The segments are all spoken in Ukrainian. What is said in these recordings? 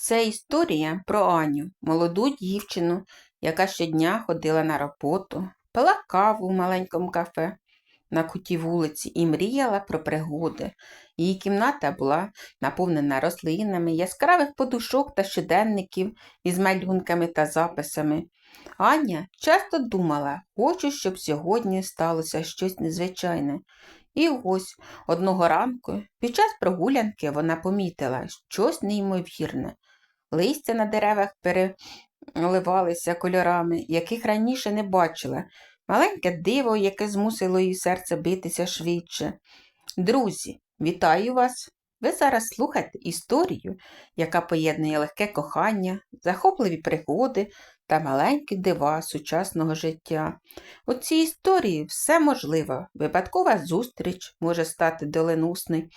Це історія про Аню, молоду дівчину, яка щодня ходила на роботу, пила каву в маленькому кафе на куті вулиці і мріяла про пригоди. Її кімната була наповнена рослинами, яскравих подушок та щоденників із малюнками та записами. Аня часто думала, хочу, щоб сьогодні сталося щось незвичайне. І ось одного ранку, під час прогулянки, вона помітила щось неймовірне. Листя на деревах переливалися кольорами, яких раніше не бачила, маленьке диво, яке змусило її серце битися швидше. Друзі, вітаю вас! Ви зараз слухаєте історію, яка поєднує легке кохання, захопливі пригоди та маленькі дива сучасного життя. У цій історії все можливо. Випадкова зустріч може стати доленосною,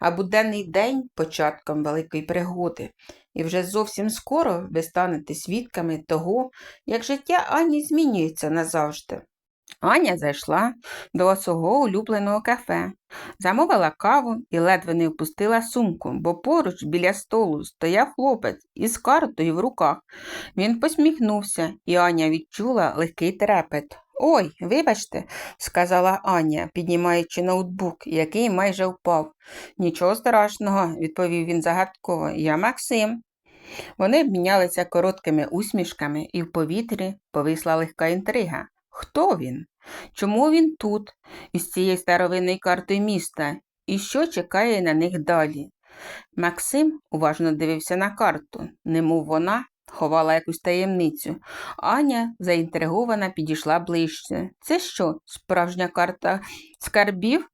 а буденний день початком великої пригоди. І вже зовсім скоро ви станете свідками того, як життя Ані змінюється назавжди. Аня зайшла до свого улюбленого кафе, замовила каву і ледве не впустила сумку, бо поруч біля столу стояв хлопець із картою в руках. Він посміхнувся, і Аня відчула легкий трепет. Ой, вибачте, сказала Аня, піднімаючи ноутбук, який майже впав. Нічого страшного, відповів він загадково. Я Максим. Вони обмінялися короткими усмішками, і в повітрі повисла легка інтрига. Хто він? Чому він тут, із цією старовинною картою міста, і що чекає на них далі? Максим уважно дивився на карту, немов вона ховала якусь таємницю. Аня, заінтригована, підійшла ближче. Це що, справжня карта скарбів?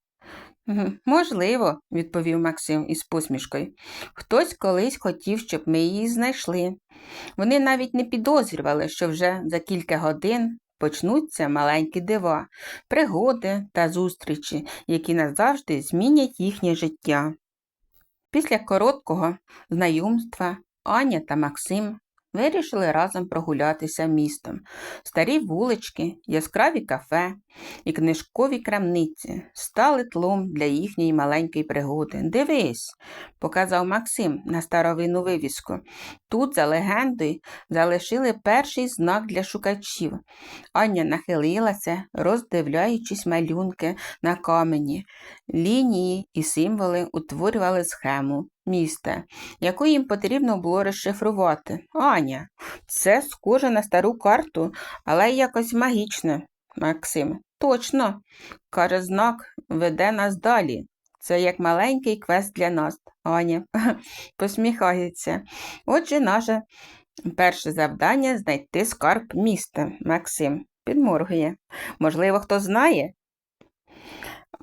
Можливо, відповів Максим із посмішкою. Хтось колись хотів, щоб ми її знайшли. Вони навіть не підозрювали, що вже за кілька годин почнуться маленькі дива, пригоди та зустрічі, які назавжди змінять їхнє життя. Після короткого знайомства Аня та Максим вирішили разом прогулятися містом. Старі вулички, яскраві кафе і книжкові крамниці стали тлом для їхньої маленької пригоди. Дивись, показав Максим на старовинну вивіску. Тут, за легендою, залишили перший знак для шукачів. Аня нахилилася, роздивляючись малюнки на камені. Лінії і символи утворювали схему міста, яку їм потрібно було розшифрувати. Аня, це схоже на стару карту, але якось магічно. Максим. Точно, каже знак, веде нас далі. Це як маленький квест для нас. Аня посміхається. Отже, наше перше завдання знайти скарб міста. Максим підморгує. Можливо, хто знає?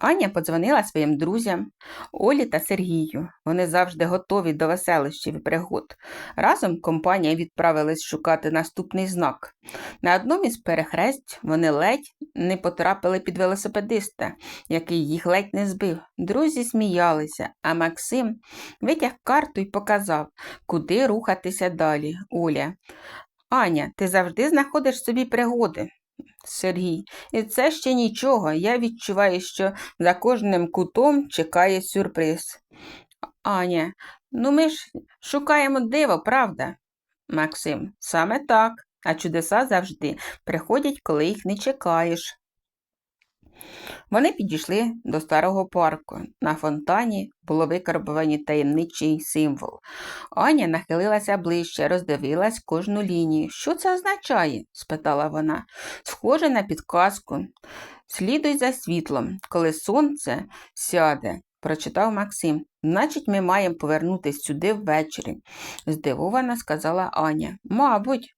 Аня подзвонила своїм друзям Олі та Сергію. Вони завжди готові до веселищів і пригод. Разом компанія відправилась шукати наступний знак. На одному із перехресть вони ледь не потрапили під велосипедиста, який їх ледь не збив. Друзі сміялися, а Максим витяг карту і показав, куди рухатися далі. Оля. Аня, ти завжди знаходиш собі пригоди. Сергій, і це ще нічого. Я відчуваю, що за кожним кутом чекає сюрприз. Аня, ну ми ж шукаємо диво, правда? Максим, саме так, а чудеса завжди приходять, коли їх не чекаєш. Вони підійшли до старого парку. На фонтані було викарбовані таємничий символ. Аня нахилилася ближче, роздивилась кожну лінію. Що це означає? спитала вона. Схоже на підказку. Слідуй за світлом, коли сонце сяде, прочитав Максим. Значить, ми маємо повернутися сюди ввечері, здивовано сказала Аня. Мабуть.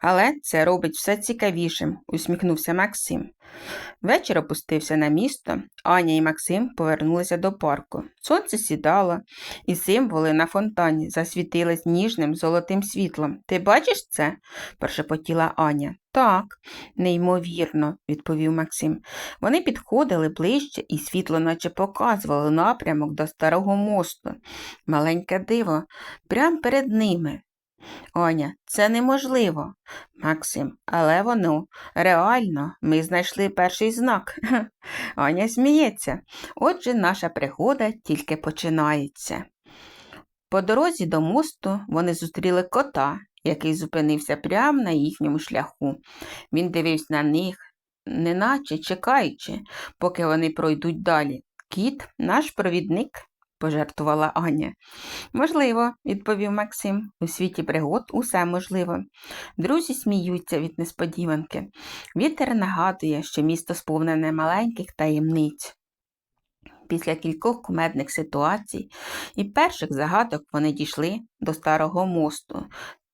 Але це робить все цікавішим, усміхнувся Максим. Вечір опустився на місто, Аня і Максим повернулися до парку. Сонце сідало, і символи на фонтані засвітились ніжним золотим світлом. Ти бачиш це? прошепотіла Аня. Так, неймовірно, відповів Максим. Вони підходили ближче, і світло наче показувало напрямок до старого мосту. Маленьке диво, прямо перед ними. Аня, це неможливо, Максим, але воно реально ми знайшли перший знак. Аня сміється. Отже, наша пригода тільки починається. По дорозі до мосту вони зустріли кота, який зупинився прямо на їхньому шляху. Він дивився на них, неначе чекаючи, поки вони пройдуть далі. Кіт, наш провідник, пожартувала Аня. Можливо, відповів Максим. У світі пригод усе можливо. Друзі сміються від несподіванки. Вітер нагадує, що місто сповнене маленьких таємниць. Після кількох кумедних ситуацій і перших загадок вони дійшли до старого мосту.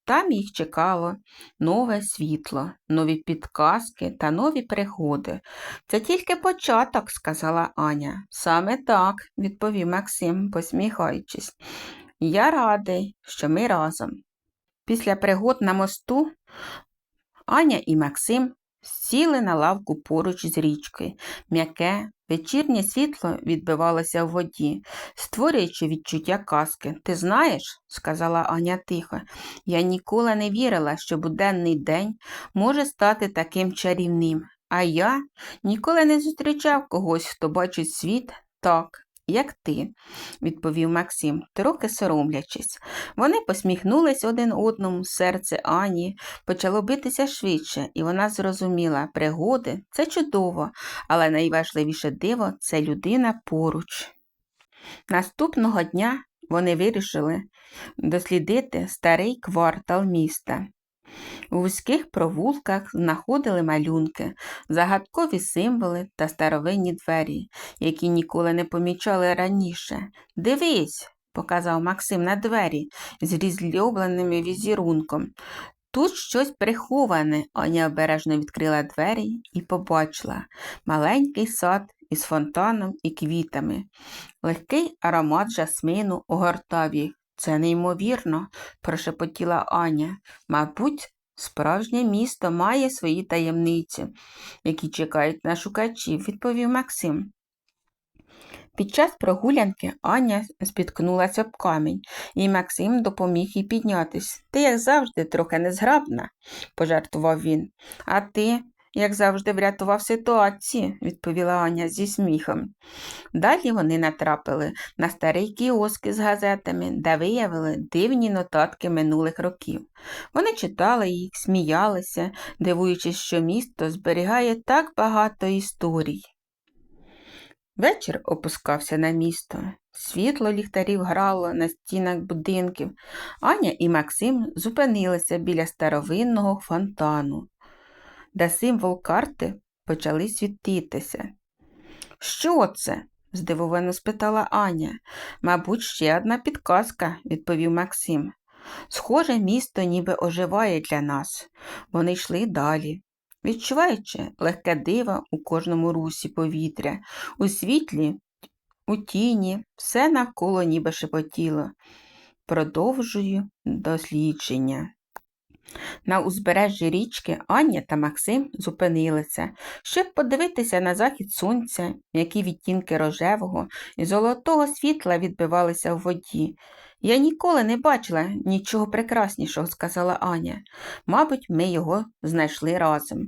Там їх чекало нове світло, нові підказки та нові пригоди. Це тільки початок, сказала Аня. Саме так, відповів Максим, посміхаючись. Я радий, що ми разом. Після пригод на мосту Аня і Максим сіли на лавку поруч з річкою. М'яке, вечірнє світло відбивалося в воді, створюючи відчуття казки. Ти знаєш, сказала Аня тихо, я ніколи не вірила, що буденний день може стати таким чарівним. А я ніколи не зустрічав когось, хто бачить світ так, як ти, відповів Максим, трохи соромлячись. Вони посміхнулись один одному, серце Ані почало битися швидше, і вона зрозуміла, пригоди це чудово, але найважливіше диво це людина поруч. Наступного дня вони вирішили дослідити старий квартал міста. У вузьких провулках знаходили малюнки, загадкові символи та старовинні двері, які ніколи не помічали раніше. Дивись, показав Максим на двері з різльобленим візерунком. Тут щось приховане, Аня обережно відкрила двері і побачила маленький сад із фонтаном і квітами. Легкий аромат жасмину огортав їх. Це неймовірно, прошепотіла Аня. Мабуть, справжнє місто має свої таємниці, які чекають на шукачів, відповів Максим. Під час прогулянки Аня спіткнулася об камінь, і Максим допоміг їй піднятись. Ти, як завжди, трохи незграбна, пожартував він. А ти, як завжди, врятував ситуацію, відповіла Аня зі сміхом. Далі вони натрапили на старий кіоск з газетами, де виявили дивні нотатки минулих років. Вони читали їх, сміялися, дивуючись, що місто зберігає так багато історій. Вечір опускався на місто. Світло ліхтарів грало на стінах будинків. Аня і Максим зупинилися біля старовинного фонтану, де символ карти почали світитися. Що це? здивовано спитала Аня. Мабуть, ще одна підказка, відповів Максим. Схоже, місто ніби оживає для нас. Вони йшли далі відчуваючи легке диво у кожному русі повітря, у світлі, у тіні, все навколо ніби шепотіло. Продовжую дослідження. На узбережжі річки Аня та Максим зупинилися, щоб подивитися на захід сонця, які відтінки рожевого і золотого світла відбивалися в воді. Я ніколи не бачила нічого прекраснішого, сказала Аня. Мабуть, ми його знайшли разом,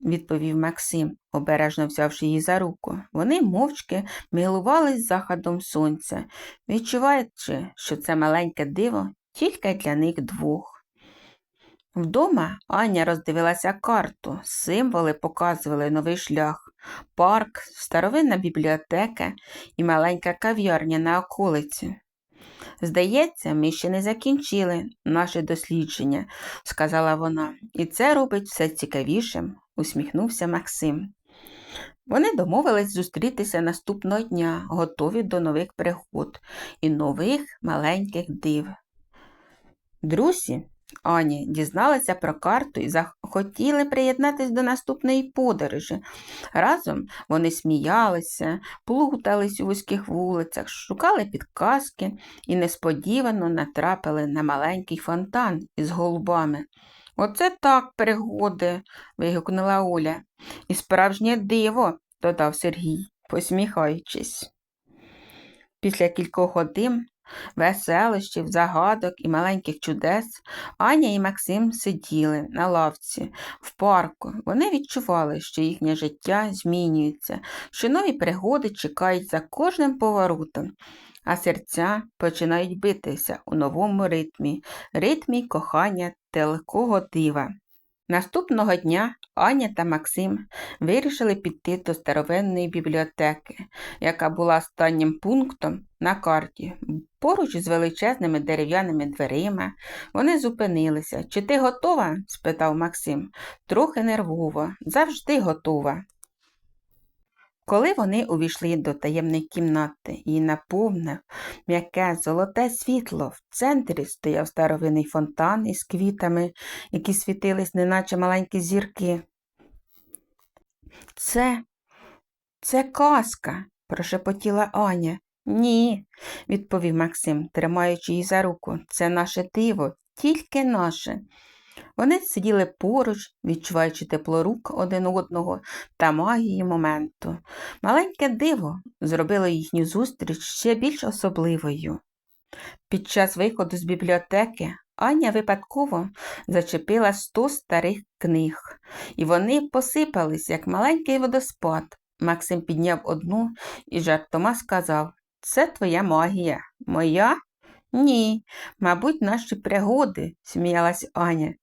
відповів Максим, обережно взявши її за руку. Вони мовчки милувались заходом сонця, відчуваючи, що це маленьке диво тільки для них двох. Вдома Аня роздивилася карту, символи показували новий шлях, парк, старовинна бібліотека і маленька кав'ярня на околиці. Здається, ми ще не закінчили наше дослідження, сказала вона, і це робить все цікавішим, усміхнувся Максим. Вони домовились зустрітися наступного дня, готові до нових пригод і нових маленьких див. Друзі, Ані дізналися про карту і захотіли приєднатися до наступної подорожі. Разом вони сміялися, плутались у вузьких вулицях, шукали підказки і несподівано натрапили на маленький фонтан із голубами. Оце так пригоди. вигукнула Оля. І справжнє диво, додав Сергій, посміхаючись. Після кількох годин веселищів, загадок і маленьких чудес Аня і Максим сиділи на лавці в парку. Вони відчували, що їхнє життя змінюється, що нові пригоди чекають за кожним поворотом. а серця починають битися у новому ритмі, ритмі кохання та легкого дива. Наступного дня Аня та Максим вирішили піти до старовинної бібліотеки, яка була останнім пунктом на карті. Поруч з величезними дерев'яними дверима вони зупинилися. Чи ти готова? спитав Максим. Трохи нервово, завжди готова. Коли вони увійшли до таємної кімнати і наповнив м'яке золоте світло, в центрі стояв старовинний фонтан із квітами, які світились, неначе маленькі зірки. Це, це казка, прошепотіла Аня. Ні, відповів Максим, тримаючи її за руку. Це наше диво, тільки наше. Вони сиділи поруч, відчуваючи тепло рук один одного та магії моменту. Маленьке диво зробило їхню зустріч ще більш особливою. Під час виходу з бібліотеки Аня випадково зачепила сто старих книг, і вони посипались, як маленький водоспад. Максим підняв одну і жартома сказав Це твоя магія. Моя? Ні, мабуть, наші пригоди, сміялась Аня.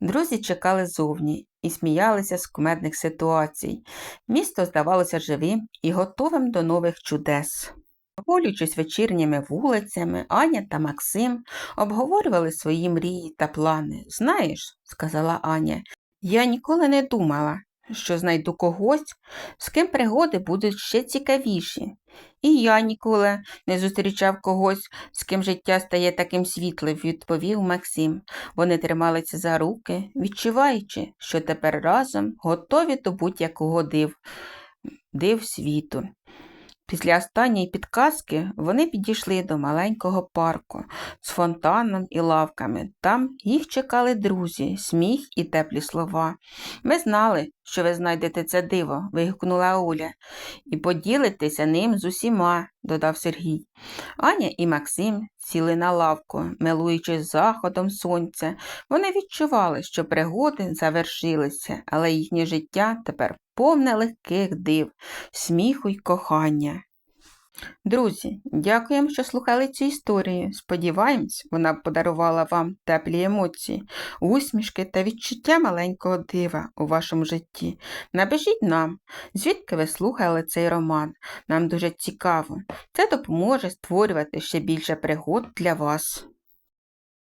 Друзі чекали зовні і сміялися з кумедних ситуацій. Місто здавалося живим і готовим до нових чудес. Прогулюючись вечірніми вулицями, Аня та Максим обговорювали свої мрії та плани. Знаєш, сказала Аня, я ніколи не думала, що знайду когось, з ким пригоди будуть ще цікавіші. І я ніколи не зустрічав когось, з ким життя стає таким світлим, відповів Максим. Вони трималися за руки, відчуваючи, що тепер разом готові до будь-якого див, див світу. Після останньої підказки вони підійшли до маленького парку з фонтаном і лавками. Там їх чекали друзі, сміх і теплі слова. Ми знали, що ви знайдете це диво, вигукнула Оля, і поділитеся ним з усіма, додав Сергій. Аня і Максим сіли на лавку, милуючись заходом сонця. Вони відчували, що пригоди завершилися, але їхнє життя тепер повне легких див, сміху й кохання. Друзі, дякуємо, що слухали цю історію. Сподіваємось, вона подарувала вам теплі емоції, усмішки та відчуття маленького дива у вашому житті. Напишіть нам, звідки ви слухали цей роман. Нам дуже цікаво. Це допоможе створювати ще більше пригод для вас.